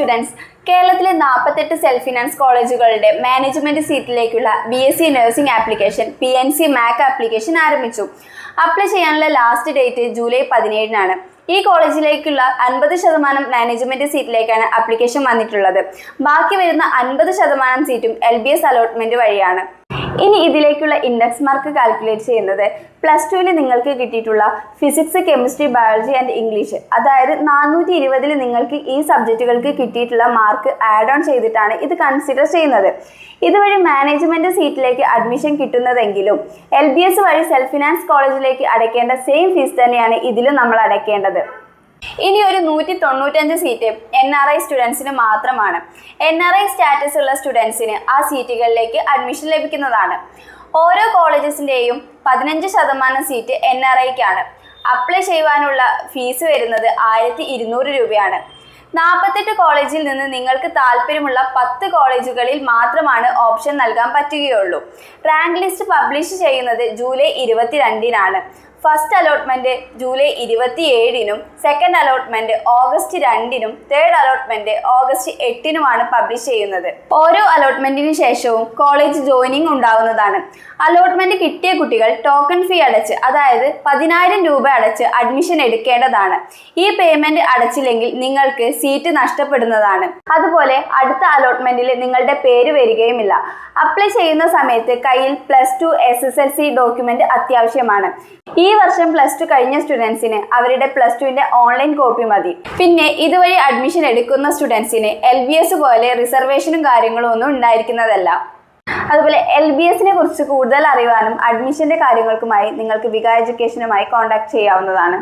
Students കേരളത്തിലെ നാൽപ്പത്തെട്ട് self finance കോളേജുകളുടെ management സീറ്റിലേക്കുള്ള B S C nursing application P N C mac application ആരംഭിച്ചു. Apply ചെയ്യാനുള്ള ലാസ്റ്റ് ഡേറ്റ് ജൂലൈ പതിനേഴിനാണ്. ഈ കോളേജിലേക്കുള്ള അൻപത് ശതമാനം മാനേജ്മെന്റ് സീറ്റിലേക്കാണ് ആപ്ലിക്കേഷൻ വന്നിട്ടുള്ളത്. ബാക്കി വരുന്ന അൻപത് ശതമാനം സീറ്റും എൽ ബി എസ് അലോട്ട്മെന്റ് വഴിയാണ്. ഇനി ഇതിലേക്കുള്ള ഇൻഡെക്സ് മാർക്ക് കാൽക്കുലേറ്റ് ചെയ്യുന്നത് പ്ലസ് ടുവിൽ നിങ്ങൾക്ക് കിട്ടിയിട്ടുള്ള physics chemistry biology and English അതായത് നാനൂറ്റി ഇരുപതിൽ നിങ്ങൾക്ക് ഈ സബ്ജക്റ്റുകൾക്ക് കിട്ടിയിട്ടുള്ള മാർക്ക് ആഡ് ഓൺ ചെയ്തിട്ടാണ് ഇത് കൺസിഡർ ചെയ്യുന്നത്. ഇതുവഴി മാനേജ്മെന്റ് സീറ്റിലേക്ക് അഡ്മിഷൻ കിട്ടുന്നതെങ്കിലും എൽ ബി എസ് വഴി സെൽഫ് ഫിനാൻസ് കോളേജിലേക്ക് അടയ്ക്കേണ്ട സെയിം ഫീസ് തന്നെയാണ് ഇതിലും നമ്മൾ അടയ്ക്കേണ്ടത്. ഇനി ഒരു നൂറ്റി തൊണ്ണൂറ്റഞ്ച് സീറ്റ് എൻ ആർ ഐ സ്റ്റുഡൻസിന് മാത്രമാണ്. എൻ ആർ ഐ സ്റ്റാറ്റസ് ഉള്ള സ്റ്റുഡൻസിന് ആ സീറ്റുകളിലേക്ക് അഡ്മിഷൻ ലഭിക്കുന്നതാണ്. ഓരോ കോളേജസിന്റെയും പതിനഞ്ച് ശതമാനം സീറ്റ് എൻ ആർ ഐക്കാണ് അപ്ലൈ ചെയ്യുവാനുള്ള ഫീസ് വരുന്നത് ആയിരത്തി ഇരുന്നൂറ് രൂപയാണ്. നാൽപ്പത്തെട്ട് കോളേജിൽ നിന്ന് നിങ്ങൾക്ക് താല്പര്യമുള്ള പത്ത് കോളേജുകളിൽ മാത്രമാണ് ഓപ്ഷൻ നൽകാൻ പറ്റുകയുള്ളൂ. റാങ്ക് ലിസ്റ്റ് പബ്ലിഷ് ചെയ്യുന്നത് ജൂലൈ ഇരുപത്തിരണ്ടിനാണ്. ഫസ്റ്റ് അലോട്ട്മെന്റ് ജൂലൈ ഇരുപത്തി ഏഴിനും സെക്കൻഡ് അലോട്ട്മെന്റ് ഓഗസ്റ്റ് രണ്ടിനും തേർഡ് അലോട്ട്മെന്റ് ഓഗസ്റ്റ് എട്ടിനുമാണ് പബ്ലിഷ് ചെയ്യുന്നത്. ഓരോ അലോട്ട്മെന്റിന് ശേഷവും കോളേജ് ജോയിനിങ് ഉണ്ടാവുന്നതാണ്. അലോട്ട്മെന്റ് കിട്ടിയ കുട്ടികൾ ടോക്കൺ ഫീ അടച്ച് അതായത് പതിനായിരം രൂപ അടച്ച് അഡ്മിഷൻ എടുക്കേണ്ടതാണ്. ഈ പേയ്മെന്റ് അടച്ചില്ലെങ്കിൽ നിങ്ങൾക്ക് സീറ്റ് നഷ്ടപ്പെടുന്നതാണ്. അതുപോലെ അടുത്ത അലോട്ട്മെന്റിൽ നിങ്ങളുടെ പേര് വരികയുമില്ല. അപ്ലൈ ചെയ്യുന്ന സമയത്ത് കയ്യിൽ plus two S S L C document അത്യാവശ്യമാണ്. ഈ വർഷം പ്ലസ് ടു കഴിഞ്ഞ സ്റ്റുഡൻസിന് അവരുടെ പ്ലസ് ടുവിന്റെ ഓൺലൈൻ കോപ്പി മതി. പിന്നെ ഇതുവഴി അഡ്മിഷൻ എടുക്കുന്ന സ്റ്റുഡൻസിന് എൽ ബി എസ് പോലെ റിസർവേഷനും കാര്യങ്ങളും ഒന്നും ഉണ്ടായിരിക്കുന്നതല്ല. അതുപോലെ എൽ ബി എസിനെ കുറിച്ച് കൂടുതൽ അറിയുവാനും അഡ്മിഷന്റെ കാര്യങ്ങൾക്കുമായി നിങ്ങൾക്ക് വിക എഡ്യൂക്കേഷനുമായി കോൺടാക്ട് ചെയ്യാവുന്നതാണ്.